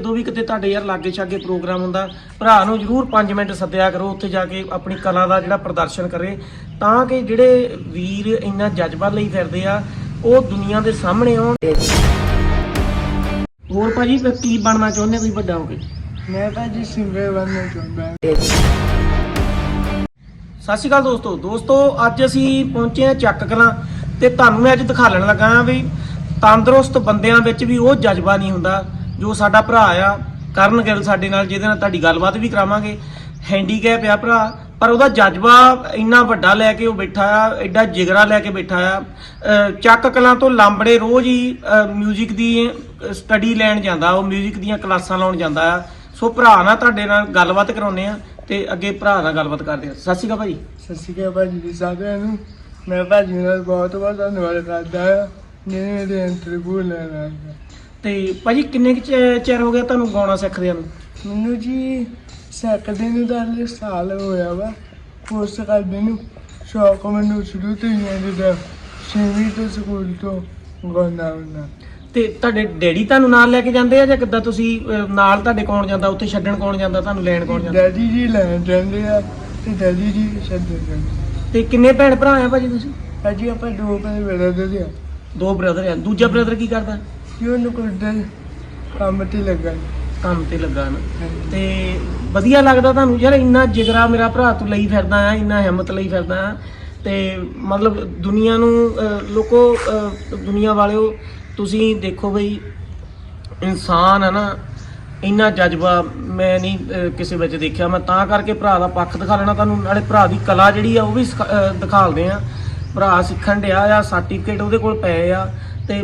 ਜਦੋਂ ਵੀ ਕਿਤੇ ਤੁਹਾਡੇ ਯਾਰ ਲਾਗੇ ਛਾਗੇ ਪ੍ਰੋਗਰਾਮ ਹੁੰਦਾ ਭਰਾ ਨੂੰ ਜਰੂਰ 5 ਮਿੰਟ ਸੱਦਿਆ ਕਰੋ ਉੱਥੇ ਜਾ ਕੇ ਆਪਣੀ ਕਲਾ ਦਾ ਜਿਹੜਾ ਪ੍ਰਦਰਸ਼ਨ ਕਰੇ। ਤਾਂ ਕਿ ਜਿਹੜੇ ਵੀਰ ਇੰਨਾ ਜਜ਼ਬਾ ਲਈ ਫਿਰਦੇ ਆ ਉਹ ਦੁਨੀਆ ਦੇ ਸਾਹਮਣੇ ਆਉਣ। ਹੋਰ ਭਾਜੀ ਫਿਰ ਕੀ ਬਣਨਾ ਚਾਹੁੰਦੇ ਤੁਸੀਂ ਵੱਡਾ ਹੋ ਕੇ? ਮੈਂ ਤਾਂ ਜੀ ਸਿੰਗਰ ਬਣਨਾ ਚਾਹੁੰਦਾ। ਸਤਿ ਸ਼੍ਰੀ ਅਕਾਲ ਦੋਸਤੋ। ਦੋਸਤੋ ਅੱਜ ਅਸੀਂ ਪਹੁੰਚੇ ਹਾਂ ਚੱਕ ਕਲਾਂ ਤੇ ਤੁਹਾਨੂੰ ਮੈਂ ਅੱਜ ਦਿਖਾਲਣ ਲੱਗਾ ਵੀ ਤੰਦਰੁਸਤ ਬੰਦਿਆਂ ਵਿੱਚ ਵੀ ਉਹ ਜਜ਼ਬਾ ਨਹੀਂ ਹੁੰਦਾ। ਜੋ ਸਾਡਾ ਭਰਾ ਆ ਕਰਨ ਗਿੱਲ ਸਾਡੇ ਨਾਲ ਜਿਹਦੇ ਨਾਲ ਤੁਹਾਡੀ ਗੱਲਬਾਤ ਵੀ ਕਰਾਵਾਂਗੇ ਹੈਂਡੀਕੈਪ ਆ ਭਰਾ ਪਰ ਉਹਦਾ ਜਜ਼ਬਾ ਇੰਨਾ ਵੱਡਾ ਲੈ ਕੇ ਉਹ ਬੈਠਾ ਆ ਐਡਾ ਜਿਗਰਾ ਲੈ ਕੇ ਬੈਠਾ ਆ ਅਹ ਚੱਕ ਕਲਾਂ ਤੋਂ ਲਾਂਬੜੇ ਰੋਜ਼ ਹੀ 뮤직 ਦੀ ਸਟੱਡੀ ਲੈਣ ਜਾਂਦਾ ਉਹ 뮤직 ਦੀਆਂ ਕਲਾਸਾਂ ਲਾਉਣ ਜਾਂਦਾ ਆ ਸੋ ਭਰਾ ਨਾਲ ਤੁਹਾਡੇ ਨਾਲ ਗੱਲਬਾਤ ਕਰਾਉਨੇ ਆ ਤੇ ਅੱਗੇ ਭਰਾ ਨਾਲ ਗੱਲਬਾਤ ਕਰਦੇ ਆ ਸਤਿ ਸ਼੍ਰੀ ਅਕਾਲ ਭਾਜੀ ਸਤਿ ਸ਼੍ਰੀ ਅਕਾਲ ਭਾਜੀ ਜੀ ਸਾਰਿਆਂ ਨੂੰ ਮੈਂ ਭਾਜੀ ਨਾਲ ਬਹੁਤ ਬਹੁਤ ਧੰਨਵਾਦ ਕਰਦਾ ਹਾਂ ਜਿਹਨੇ ਮੇਰੇ ਇੰਟਰਵਿਊ ਲੈਣ ਆਇਆ ਤੇ ਭਾਜੀ ਕਿੰਨੇ ਕੁ ਚਿ- ਚਿਰ ਹੋ ਗਿਆ ਤੁਹਾਨੂੰ ਗਾਉਣਾ ਸਿੱਖਦਿਆਂ ਨੂੰ? ਮੈਨੂੰ ਜੀ ਸੈਕੰਡੇ ਨੂੰ ਤਾਂ ਹਲੇ ਸਾਲ ਹੋਇਆ ਵਾ। ਉਸ ਕਰਦੇ ਨੂੰ ਸ਼ੌਕ ਮੈਨੂੰ ਸ਼ੁਰੂ ਤੋਂ ਹੀ ਹੈ ਜਿੱਦਾਂ ਛੇਵੀਂ ਤੋਂ ਸਕੂਲ ਤੋਂ ਗਾਉਂਦਾ ਹੁੰਦਾ। ਤੇ ਤੁਹਾਡੇ ਡੈਡੀ ਤੁਹਾਨੂੰ ਨਾਲ ਲੈ ਕੇ ਜਾਂਦੇ ਆ ਜਾਂ ਕਿੱਦਾਂ ਤੁਸੀਂ ਅਹ, ਨਾਲ ਤੁਹਾਡੇ ਕੌਣ ਜਾਂਦਾ ਉੱਥੇ ਛੱਡਣ ਕੌਣ ਜਾਂਦਾ ਤੁਹਾਨੂੰ ਲੈਣ ਕੌਣ ਜਾਂਦਾ? ਡੈਡੀ ਜੀ ਲੈਣ ਜਾਂਦੇ ਆ ਤੇ ਡੈਡੀ ਜੀ ਛੱਡਣ ਜਾਂਦੇ। ਤੇ ਕਿੰਨੇ ਭੈਣ ਭਰਾ ਆ ਭਾਜੀ ਤੁਸੀਂ? ਭਾਜੀ ਆਪਾਂ ਦੋ ਭੈਣ ਬਰਦਰ ਆ। ਦੋ ਬ੍ਰਦਰ ਆ। ਦੂਜਾ ਬ੍ਰਦਰ ਕੀ ਕਰਦਾ? ਕਿ ਉਹਨੂੰ ਕੋਈ ਦਿਨ ਕੰਮ ਤੇ ਲੱਗਾ। ਕੰਮ ਤੇ ਲੱਗਾ ਨਾ। ਹਾਂਜੀ। ਤੇ ਵਧੀਆ ਲੱਗਦਾ ਤੁਹਾਨੂੰ? ਯਾਰ ਇੰਨਾ ਜਿਗਰਾ ਮੇਰਾ ਭਰਾ ਤੂੰ ਲਈ ਫਿਰਦਾ ਆ ਇੰਨਾ ਹਿੰਮਤ ਲਈ ਫਿਰਦਾ ਆ। ਤੇ ਮਤਲਬ ਦੁਨੀਆ ਨੂੰ ਅਹ, ਲੋਕੋ ਅਹ, ਦੁਨੀਆ ਵਾਲਿਓ ਤੁਸੀਂ ਦੇਖੋ ਬਈ ਇਨਸਾਨ ਹੈ ਨਾ ਇੰਨਾ ਜਜ਼ਬਾ ਮੈਂ ਨਹੀਂ ਅਹ, ਕਿਸੇ ਵਿੱਚ ਦੇਖਿਆ। ਮੈਂ ਤਾਂ ਕਰਕੇ ਭਰਾ ਦਾ ਪੱਖ ਦਿਖਾ ਲੈਣਾ ਤੁਹਾਨੂੰ। ਨਾਲੇ ਭਰਾ ਦੀ ਕਲਾ ਜਿਹੜੀ ਆ ਉਹ ਵੀ ਸਿਖਾ- ਅਹ, ਦਿਖਾਲਦੇ ਆ। ਭਰਾ ਸਿੱਖਣ ਡਿਆ ਆ ਸਰਟੀਫਿਕੇਟ ਉਹਦੇ ਕੋਲ ਪਏ ਆ। ਤੇ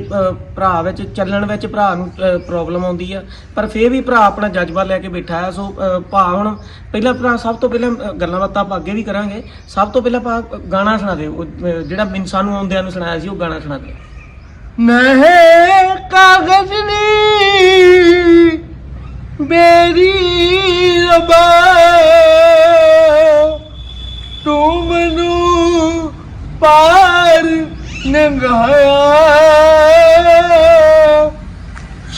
ਭਰਾ ਵਿੱਚ ਚੱਲਣ ਵਿੱਚ ਭਰਾ ਨੂੰ ਪ੍ਰੋਬਲਮ ਆਉਂਦੀ ਆ। ਪਰ ਫੇਰ ਵੀ ਭਰਾ ਆਪਣਾ ਜਜ਼ਬਾ ਲੈ ਕੇ ਬੈਠਾ ਆ। ਸੋ ਅਹ, ਭਾ ਹੁਣ ਪਹਿਲਾਂ ਭਰਾ ਸਭ ਤੋਂ ਪਹਿਲਾਂ ਗੱਲਾਂ ਬਾਤਾਂ ਆਪਾਂ ਅੱਗੇ ਵੀ ਕਰਾਂਗੇ। ਸਭ ਤੋਂ ਪਹਿਲਾਂ ਭਾ ਗਾਣਾ ਸੁਣਾ ਦਿਓ। ਜਿਹੜਾ ਮੈਨੂੰ ਸਾਨੂੰ ਆਉਂਦਿਆਂ ਨੂੰ ਸੁਣਾਇਆ ਸੀ ਉਹ ਗਾਣਾ ਸੁਣਾ ਦਿਓ। ਮੈਂ ਕਾਗਜ਼ ਨੀ ਮੇਰੀ ਰਬਾ ਤੂੰ ਮੈਨੂੰ ਪਾਰ ਨੰਗਾਇਆ।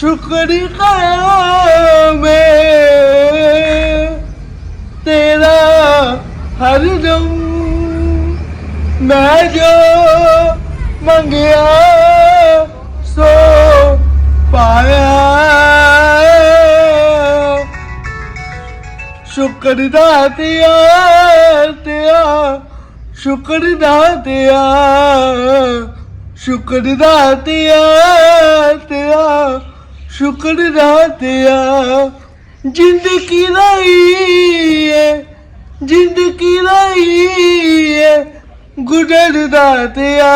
ਸ਼ੁਕਰ ਕਰਾਂ ਮੈਂ ਤੇਰਾ ਹਰ ਦਮ ਮੈਂ ਜੋ ਮੰਗਿਆ, ਸੋ ਪਾਇਆ। ਸ਼ੁਕਰ ਦਾਤਿਆ ਤੇਰਾ ਤੇਰਾ, ਸ਼ੁਕਰ ਦਾ ਤੇਰਾ ਸ਼ੁਕਰ ਦਾ ਤੇਰਾ ਸ਼ੁਕਰ ਦਾ ਤੇਰਾ ਜ਼ਿੰਦਗੀ ਰਹੀ ਹੈ ਜ਼ਿੰਦਗੀ ਰਹੀ ਹੈ ਗੁਜ਼ਰਦਾ ਤੇਰਾ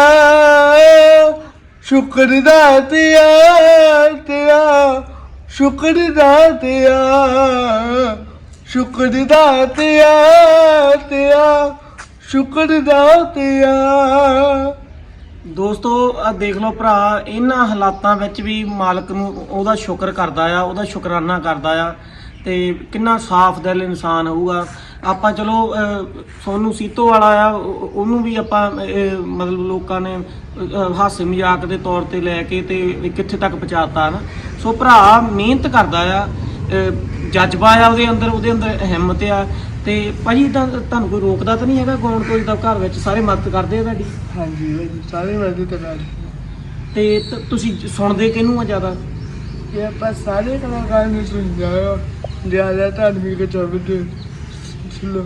ਸ਼ੁਕਰ ਦਾ ਤੇਰਾ ਤੇਰਾ ਸ਼ੁਕਰ ਦਾ ਤੇਰਾ ਸ਼ੁਕਰ ਦਾ ਤੇਰਾ ਤੇਰਾ ਸ਼ੁਕਰ ਦਾ ਤੇਰਾ ਦੋਸਤੋ ਆ ਦੇਖ ਲਓ ਭਰਾ ਇਹਨਾਂ ਹਾਲਾਤਾਂ ਵਿੱਚ ਵੀ ਮਾਲਕ ਨੂੰ ਉਹਦਾ ਸ਼ੁਕਰ ਕਰਦਾ ਆ ਉਹਦਾ ਸ਼ੁਕਰਾਨਾ ਕਰਦਾ ਆ ਤੇ ਕਿੰਨਾ ਸਾਫ਼ ਦਿਲ ਇਨਸਾਨ ਹੋਊਗਾ। ਆਪਾਂ ਚਲੋ ਅਹ, ਸੋਨੂੰ ਸੀਤੋ ਵਾਲਾ ਆ ਉਹਨੂੰ ਵੀ ਆਪਾਂ ਮਤਲਬ ਲੋਕਾਂ ਨੇ ਅਹ, ਹਾਸੇ ਮਜ਼ਾਕ ਦੇ ਤੌਰ ਤੇ ਲੈ ਕੇ ਤੇ ਕਿੱਥੇ ਤੱਕ ਪਹੁੰਚਾਤਾ ਨਾ। ਸੋ ਭਰਾ ਮਿਹਨਤ ਕਰਦਾ ਆ ਜਜ਼ਬਾ ਆ ਉਹਦੇ ਅੰਦਰ ਉਹਦੇ ਅੰਦਰ ਹਿੰਮਤ ਆ। ਤੇ ਭਾਜੀ ਤਾਂ ਤੁਹਾਨੂੰ ਕੋਈ ਰੋਕਦਾ ਤਾਂ ਨਹੀਂ ਹੈਗਾ ਗਾਉਣ ਤੋਂ ਜਿੱਦਾਂ ਘਰ ਵਿੱਚ? ਸਾਰੇ ਮਦਦ ਕਰਦੇ ਆ ਤੁਹਾਡੀ? ਹਾਂਜੀ ਭਾਜੀ ਸਾਰੇ ਤੇ ਗੱਲ ਤੇ ਤ- ਤੁਸੀਂ ਸੁਣਦੇ ਕਿਹਨੂੰ ਆ ਜ਼ਿਆਦਾ? ਇਹ ਆਪਾਂ ਸਾਰੇ ਕਲਾਕਾਰ ਨੂੰ ਸੁਣਦਾ ਹਾਂ ਜ਼ਿਆਦਾ ਧਾਰਮਿਕ ਚਬਦ ਸੁਣੋ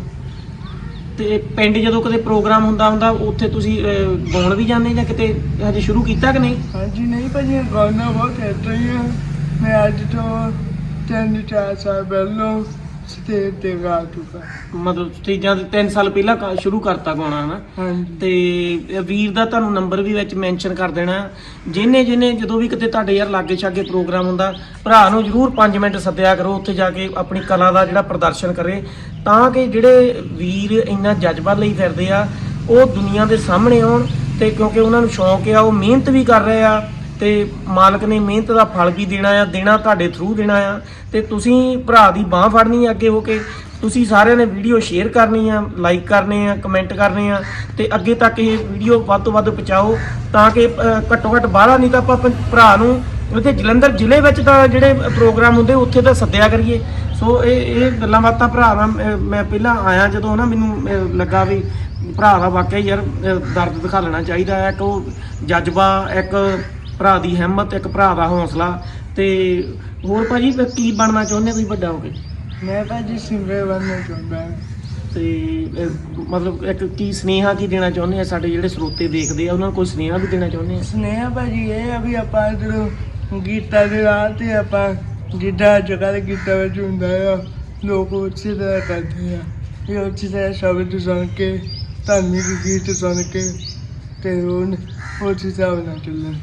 ਤੇ ਪਿੰਡ ਜਦੋਂ ਕਦੇ ਪ੍ਰੋਗਰਾਮ ਹੁੰਦਾ ਹੁੰਦਾ ਉੱਥੇ ਤੁਸੀਂ ਅਹ, ਗਾਉਣ ਵੀ ਜਾਂਦੇ ਜਾਂ ਕਿਤੇ ਹਜੇ ਸ਼ੁਰੂ ਕੀਤਾ ਕਿ ਨਹੀਂ? ਹਾਂਜੀ ਨਹੀਂ ਭਾਜੀ ਗਾਣਾ ਬਹੁਤ ਕਹਿਤਾ ਹੀ ਹਾਂ ਮੈਂ ਅੱਜ ਤੋਂ ਤਿੰਨ ਚਾਰ ਸਾਲ ਪਹਿਲਾਂ ਸਟੇਜ ਤੇ ਗਾ ਚੁੱਕਾ ਮਤਲਬ ਸਟੇਜਾਂ ਤੇ 3 ਸਾਲ ਪਹਿਲਾਂ ਕ- ਸ਼ੁਰੂ ਕਰਤਾ ਗਾਉਣਾ ਹਨਾ? ਹਾਂਜੀ। ਤੇ ਵੀਰ ਦਾ ਤੁਹਾਨੂੰ ਨੰਬਰ ਵੀ ਵਿੱਚ ਮੈਂਸ਼ਨ ਕਰ ਦੇਣਾ। ਜਿਹਨੇ ਜਿਹਨੇ ਜਦੋਂ ਵੀ ਕਿਤੇ ਤੁਹਾਡੇ ਯਾਰ ਲਾਗੇ ਛਾਗੇ ਪ੍ਰੋਗਰਾਮ ਹੁੰਦਾ ਭਰਾ ਨੂੰ ਜਰੂਰ 5 ਮਿੰਟ ਸੱਦਿਆ ਕਰੋ ਉੱਥੇ ਜਾ ਕੇ ਆਪਣੀ ਕਲਾ ਦਾ ਜਿਹੜਾ ਪ੍ਰਦਰਸ਼ਨ ਕਰੇ। ਤਾਂ ਕਿ ਜਿਹੜੇ ਵੀਰ ਇੰਨਾ ਜਜ਼ਬਾ ਲਈ ਫਿਰਦੇ ਆ ਉਹ ਦੁਨੀਆ ਦੇ ਸਾਹਮਣੇ ਆਉਣ ਤੇ ਕਿਉਂਕਿ ਉਹਨਾਂ ਨੂੰ ਸ਼ੌਂਕ ਆ ਉਹ ਮਿਹਨਤ ਵੀ ਕਰ ਰਹੇ ਆ ਤੇ ਮਾਲਕ ਨੇ ਮਿਹਨਤ ਦਾ ਫਲ ਵੀ ਦੇਣਾ ਆ, ਦੇਣਾ ਤੁਹਾਡੇ ਥਰੂ ਦੇਣਾ ਆ, ਤੇ ਤੁਸੀਂ ਭਰਾ ਦੀ ਬਾਹ ਫੜਨੀ ਆ ਅੱਗੇ ਹੋ ਕੇ। ਤੁਸੀਂ ਸਾਰਿਆਂ ਨੇ ਵੀਡੀਓ ਸ਼ੇਅਰ ਕਰਨੀ ਆ ਲਾਈਕ ਕਰਨੇ ਆ ਕਮੈਂਟ ਕਰਨੇ ਆ, ਤੇ ਅੱਗੇ ਤੱਕ ਇਹ ਵੀਡੀਓ ਵੱਧ ਤੋਂ ਵੱਧ ਪਹੁੰਚਾਓ ਤਾਂ ਕਿ ਘੱਟੋ ਘੱਟ ਬਾਹਲਾ ਨਹੀਂ ਤਾਂ ਆਪਾਂ ਆਪਣੇ ਭਰਾ ਨੂੰ ਉੱਥੇ ਜਲੰਧਰ ਜ਼ਿਲ੍ਹੇ ਵਿੱਚ ਤਾਂ ਜਿਹੜੇ ਪ੍ਰੋਗਰਾਮ ਹੁੰਦੇ ਉੱਥੇ ਤਾਂ ਸੱਦਿਆ ਕਰੀਏ। ਸੋ ਇਹ ਇਹ ਗੱਲਾਂ ਬਾਤਾਂ ਭਰਾ ਨਾਲ ਮੈਂ ਪਹਿਲਾਂ ਆਇਆ ਜਦੋਂ ਨਾ ਮੈਨੂੰ ਲੱਗਾ ਵੀ ਭਰਾ ਦਾ ਵਾਕਿਆ ਯਾਰ ਦਰਦ ਦਿਖਾ ਲੈਣਾ ਚਾਹੀਦਾ ਹੈ। ਕਿ ਉਹ ਜਜ਼ਬਾ, ਇੱਕ ਭਰਾ ਦੀ ਹਿੰਮਤ ਇੱਕ ਭਰਾ ਦਾ ਹੌਸਲਾ ਤੇ ਹੋਰ ਭਾਜੀ ਫਿਰ ਕੀ ਬਣਨਾ ਚਾਹੁੰਦੇ ਤੁਸੀਂ ਵੱਡਾ ਹੋ ਕੇ? ਮੈਂ ਭਾਜੀ ਸਿੰਗਰ ਬਣਨਾ ਚਾਹੁੰਦਾ। ਹਾਂ ਤੇ ਮਤਲਬ ਇੱਕ ਕੀ ਸਨੇਹਾ ਕੀ ਦੇਣਾ ਚਾਹੁੰਦੇ ਆ ਸਾਡੇ ਜਿਹੜੇ ਸਰੋਤੇ ਦੇਖਦੇ ਆ? ਉਹਨਾਂ ਨੂੰ ਕੋਈ ਸਨੇਹਾ ਵੀ ਦੇਣਾ ਚਾਹੁੰਦੇ ਆ? ਸਨੇਹਾ ਭਾਜੀ ਇਹ ਆ ਵੀ ਆਪਾਂ ਜਦੋਂ ਗੀਤਾਂ ਦੇ ਰਾਹ ਤੇ ਆਪਾਂ ਜਿੱਦਾਂ ਜਗ੍ਹਾ ਦੇ ਗੀਤਾਂ ਵਿੱਚ ਹੁੰਦਾ ਆ ਲੋਕ ਉਸੇ ਤਰ੍ਹਾਂ ਕਰਦੇ ਆ। ਇਹ ਉਸੇ ਤਰ੍ਹਾਂ ਸ਼ਬਦ ਸੁਣ ਕੇ ਧਾਰਮਿਕ ਗੀਤ ਸੁਣ ਕੇ ਤੇ ਉਹ ਉਸੇ ਹਿਸਾਬ ਨਾਲ ਚੱਲਣ।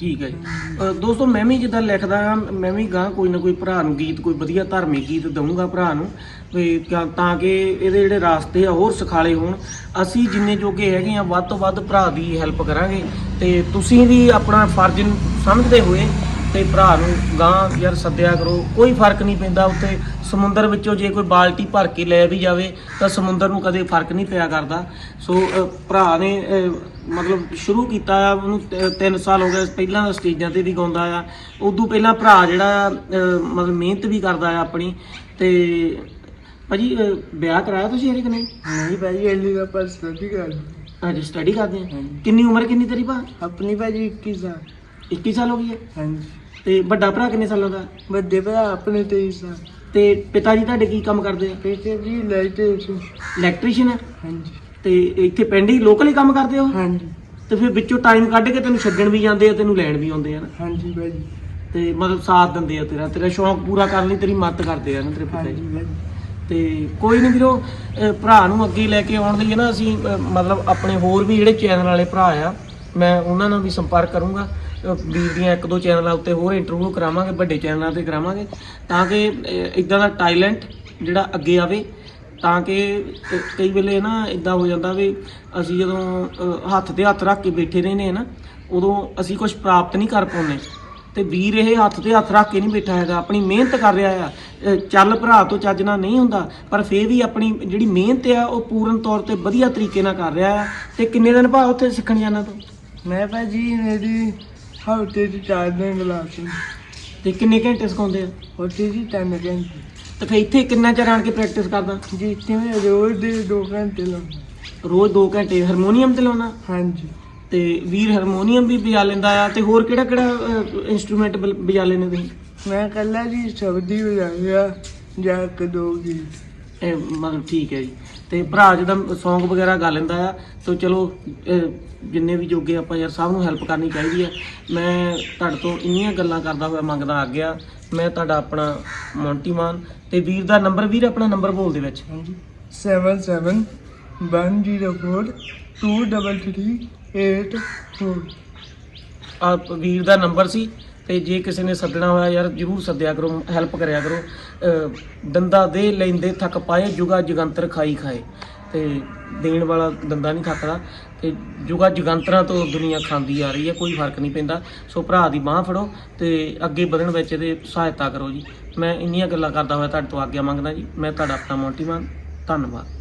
ਠੀਕ ਹੈ ਜੀ। ਅਹ ਦੋਸਤੋ, ਮੈਂ ਵੀ ਜਿੱਦਾਂ ਲਿਖਦਾ ਹਾਂ, ਮੈਂ ਵੀ ਗਾਂ ਕੋਈ ਨਾ ਕੋਈ ਭਰਾ ਨੂੰ ਗੀਤ, ਕੋਈ ਵਧੀਆ ਧਾਰਮਿਕ ਗੀਤ ਦਊਂਗਾ ਭਰਾ ਨੂੰ, ਵੀ ਕਿਆ- ਤਾਂ ਕਿ ਇਹਦੇ ਜਿਹੜੇ ਰਾਸਤੇ ਆ ਹੋਰ ਸੁਖਾਲੇ ਹੋਣ। ਅਸੀਂ ਜਿੰਨੇ ਜੋਗੇ ਹੈਗੇ ਆ, ਵੱਧ ਤੋਂ ਵੱਧ ਭਰਾ ਦੀ ਹੈਲਪ ਕਰਾਂਗੇ। ਤੇ ਤੁਸੀਂ ਵੀ ਆਪਣਾ ਫਰਜ਼ ਸਮਝਦੇ ਹੋਏ ਤੇ ਭਰਾ ਨੂੰ ਗਾਂ ਯਾਰ ਸੱਦਿਆ ਕਰੋ। ਕੋਈ ਫ਼ਰਕ ਨਹੀਂ ਪੈਂਦਾ ਉੱਥੇ। ਸਮੁੰਦਰ ਵਿੱਚੋਂ ਜੇ ਕੋਈ ਬਾਲਟੀ ਭਰ ਕੇ ਲੈ ਵੀ ਜਾਵੇ ਤਾਂ ਸਮੁੰਦਰ ਨੂੰ ਕਦੇ ਫ਼ਰਕ ਨਹੀਂ ਪਿਆ ਕਰਦਾ। ਸੋ ਭਰਾ ਨੇ ਮਤਲਬ ਸ਼ੁਰੂ ਕੀਤਾ ਆ ਉਹਨੂੰ 3 ਸਾਲ ਹੋ ਗਏ ਪਹਿਲਾਂ ਸਟੇਜਾਂ ਤੇ ਵੀ ਗਾਉਂਦਾ ਆ। ਉਦੋਂ ਪਹਿਲਾਂ ਭਰਾ ਜਿਹੜਾ ਮਤਲਬ ਮਿਹਨਤ ਵੀ ਕਰਦਾ ਆ ਆਪਣੀ। ਤੇ ਭਾਜੀ ਵਿਆਹ ਕਰਾਇਆ ਤੁਸੀਂ ਹਰੇ ਕਿ ਨਹੀਂ ਨਹੀਂ ਭਾਜੀ ਐਲੀ ਦਾ ਪਰ ਸਟੱਡੀ ਕਰ ਹਾਂਜੀ ਸਟੱਡੀ ਕਰਦੇ ਆ। ਕਿੰਨੀ ਉਮਰ ਕਿੰਨੀ ਤੇਰੀ ਭਾ? ਆਪਣੀ ਭਾਜੀ 21 ਸਾਲ। 21 ਸਾਲ ਹੋ ਗਈ ਹੈ? ਹਾਂਜੀ। ਤੇ ਵੱਡਾ ਭਰਾ ਕਿੰਨੇ ਸਾਲਾਂ ਦਾ? ਵੱਡੇ ਭਰਾ ਆਪਣੇ 23 ਸਾਲ। ਤੇ ਪਿਤਾ ਜੀ ਤੁਹਾਡੇ ਕੀ ਕੰਮ ਕਰਦੇ ਆ? ਬੇਟੇ ਜੀ ਲਾਈਟ ਇਲੈਕਟ੍ਰੀਸ਼ੀਅਨ ਆ? ਹਾਂਜੀ। ਤੇ ਇੱਥੇ ਪਿੰਡ ਹੀ ਲੋਕਲ ਹੀ ਕੰਮ ਕਰਦੇ ਹੋ? ਹਾਂਜੀ। ਤੇ ਫਿਰ ਵਿੱਚੋਂ ਟਾਈਮ ਕੱਢ ਕੇ ਤੈਨੂੰ ਛੱਡਣ ਵੀ ਜਾਂਦੇ ਆ ਤੈਨੂੰ ਲੈਣ ਵੀ ਆਉਂਦੇ ਆ ਨਾ? ਹਾਂਜੀ ਭਾਜੀ ਤੇ ਮਤਲਬ ਸਾਥ ਦਿੰਦੇ ਆ ਤੇਰਾ। ਤੇਰਾ ਸ਼ੌਂਕ ਪੂਰਾ ਕਰਨ ਲਈ ਤੇਰੀ ਮਦਦ ਕਰਦੇ ਆ ਨਾ ਤੇਰੇ ਪਿਤਾ ਹਾਂਜੀ ਜੀ ਤੇ ਕੋਈ ਨਹੀਂ ਵੀਰੋ ਅਹ ਭਰਾ ਨੂੰ ਅੱਗੇ ਲੈ ਕੇ ਆਉਣ ਲਈ ਨਾ ਅਸੀਂ ਅਹ ਮਤਲਬ ਆਪਣੇ ਹੋਰ ਵੀ ਜਿਹੜੇ ਚੈਨਲ ਵਾਲੇ ਭਰਾ ਆ ਮੈਂ ਉਹਨਾਂ ਨਾਲ ਵੀ ਸੰਪਰਕ ਕਰੂੰਗਾ। ਵੀਰ ਦੀਆਂ ਇੱਕ ਦੋ ਚੈਨਲਾਂ ਉੱਤੇ ਹੋਰ ਇੰਟਰਵਿਊ ਕਰਾਵਾਂਗੇ, ਵੱਡੇ ਚੈਨਲਾਂ ਤੇ ਕਰਾਵਾਂਗੇ, ਤਾਂ ਕਿ ਇਦਾਂ ਦਾ ਟੈਲੈਂਟ ਜਿਹੜਾ ਅੱਗੇ ਆਵੇ, ਤਾਂ ਕਿ ਕਈ ਵੇਲੇ ਨਾ ਇਦਾਂ ਹੋ ਜਾਂਦਾ ਵੀ ਅਸੀਂ ਜਦੋਂ ਹੱਥ ਤੇ ਹੱਥ ਰੱਖ ਕੇ ਬੈਠੇ ਰਹਿੰਦੇ ਆ ਨਾ, ਉਦੋਂ ਅਸੀਂ ਕੁਝ ਪ੍ਰਾਪਤ ਨਹੀਂ ਕਰ ਪਾਉਂਦੇ। ਤੇ ਵੀਰ ਇਹ ਹੱਥ ਤੇ ਹੱਥ ਰੱਖ ਕੇ ਨਹੀਂ ਬੈਠਾ ਹੈਗਾ, ਆਪਣੀ ਮਿਹਨਤ ਕਰ ਰਿਹਾ ਆ। ਚੱਲ ਭਰਾ ਤੋਂ ਚੱਜਣਾ ਨਹੀਂ ਹੁੰਦਾ, ਪਰ ਫੇਰ ਵੀ ਆਪਣੀ ਜਿਹੜੀ ਮਿਹਨਤ ਆ, ਉਹ ਪੂਰਨ ਤੌਰ ਤੇ ਵਧੀਆ ਤਰੀਕੇ ਨਾਲ ਕਰ ਰਿਹਾ ਆ। ਤੇ ਕਿੰਨੇ ਦਿਨ ਭਾ ਉੱਥੇ ਸਿੱਖਣ ਜਾਣਾ ਤੂੰ? ਮੈਂ ਭਾਜੀ ਮੇਰੀ ਹਫ਼ਤੇ ਚ ਚਾਰ ਦਿਨ ਕਲਾਸ ਤੇ ਕਿੰਨੇ ਘੰਟੇ ਸਿਖਾਉਂਦੇ ਆ? ਉੱਥੇ ਜੀ ਤਿੰਨ ਘੰਟੇ ਤੇ ਫੇਰ ਇੱਥੇ ਕਿੰਨਾ ਚਿਰ ਆਣ ਕੇ ਪ੍ਰੈਕਟਿਸ ਕਰਦਾ? ਜੀ ਇੱਥੇ ਮੈਂ ਰੋਜ਼ ਦੇ 2 ਘੰਟੇ ਲਾਉਂਦਾ। ਰੋਜ਼ 2 ਘੰਟੇ ਹਾਰਮੋਨੀਅਮ ਤੇ ਲਾਉਣਾ? ਹਾਂਜੀ। ਤੇ ਵੀਰ ਹਾਰਮੋਨੀਅਮ ਵੀ ਵਜਾ ਲੈਂਦਾ ਆ ਤੇ ਹੋਰ ਕਿਹੜਾ ਕਿਹੜਾ ਇਨਸਟਰੂਮੈਂਟ ਵਜਾ ਲੈਂਦੇ ਤੁਸੀਂ? ਮੈਂ ਕੱਲਾ ਜੀ ਸ਼ਬਦੀ ਵਜਾਇਆ ਜਾਂ ਗੀਤ। ਇਹ ਮਤਲਬ ਠੀਕ ਹੈ ਜੀ। ਤੇ ਭਰਾ ਜਿਹਦਾ Song ਵਗੈਰਾ ਗਾ ਲੈਂਦਾ ਆ ਤੇ ਚਲੋ ਜਿੰਨੇ ਵੀ ਜੋਗੇ ਆਪਾਂ ਯਾਰ ਸਭ ਨੂੰ ਹੈਲਪ ਕਰਨੀ ਚਾਹੀਦੀ ਆ। ਮੈਂ ਤੁਹਾਡੇ ਤੋਂ ਇੰਨੀਆਂ ਗੱਲਾਂ ਕਰਦਾ ਹੋਇਆ ਮੰਗਦਾ ਆ ਗਿਆ। ਮੈਂ ਤੁਹਾਡਾ ਆਪਣਾ ਮੌਂਟੀ ਮਾਨ ਤੇ ਵੀਰ ਦਾ ਨੰਬਰ ਵੀਰ ਆਪਣਾ ਨੰਬਰ ਬੋਲ ਦੇ ਵਿੱਚ। ਹਾਂਜੀ। 77 104 2338 ਆ ਵੀਰ ਦਾ ਨੰਬਰ ਸੀ। ਤੇ ਜੇ ਕਿਸੇ ਨੇ ਸੱਦਣਾ ਹੋਇਆ, ਯਾਰ ਜਰੂਰ ਸੱਦਿਆ ਕਰੋ ਹੈਲਪ ਕਰਿਆ ਕਰੋ। ਦੰਦਾ ਦੇ ਲੈਂਦੇ ਥੱਕ ਪਾਏ, ਜੁਗਾ ਜਗੰਤਰ ਖਾਈ ਖਾਏ। ਤੇ ਦੇਣ ਵਾਲਾ ਦੰਦਾ ਨਹੀਂ ਥੱਕਦਾ। ਤੇ ਜੁਗਾ ਜਗੰਤਰਾਂ ਤੋਂ ਦੁਨੀਆ ਖਾਂਦੀ ਆ ਰਹੀ ਹੈ, ਕੋਈ ਫ਼ਰਕ ਨਹੀਂ ਪੈਂਦਾ। ਸੋ ਭਰਾ ਦੀ ਬਾਹ ਫੜੋ ਤੇ ਅੱਗੇ ਵਧਣ ਵਿੱਚ ਇਹਦੇ ਸਹਾਇਤਾ ਕਰੋ ਜੀ। ਮੈਂ ਇੰਨੀਆਂ ਗੱਲਾਂ ਕਰਦਾ ਹੋਇਆ, ਤੁਹਾਡੇ ਤੋਂ ਆਗਿਆ ਮੰਗਦਾ ਜੀ। ਮੈਂ ਤੁਹਾਡਾ ਆਪਣਾ ਮੋਂਟੀ ਮਾਨ ਧੰਨਵਾਦ।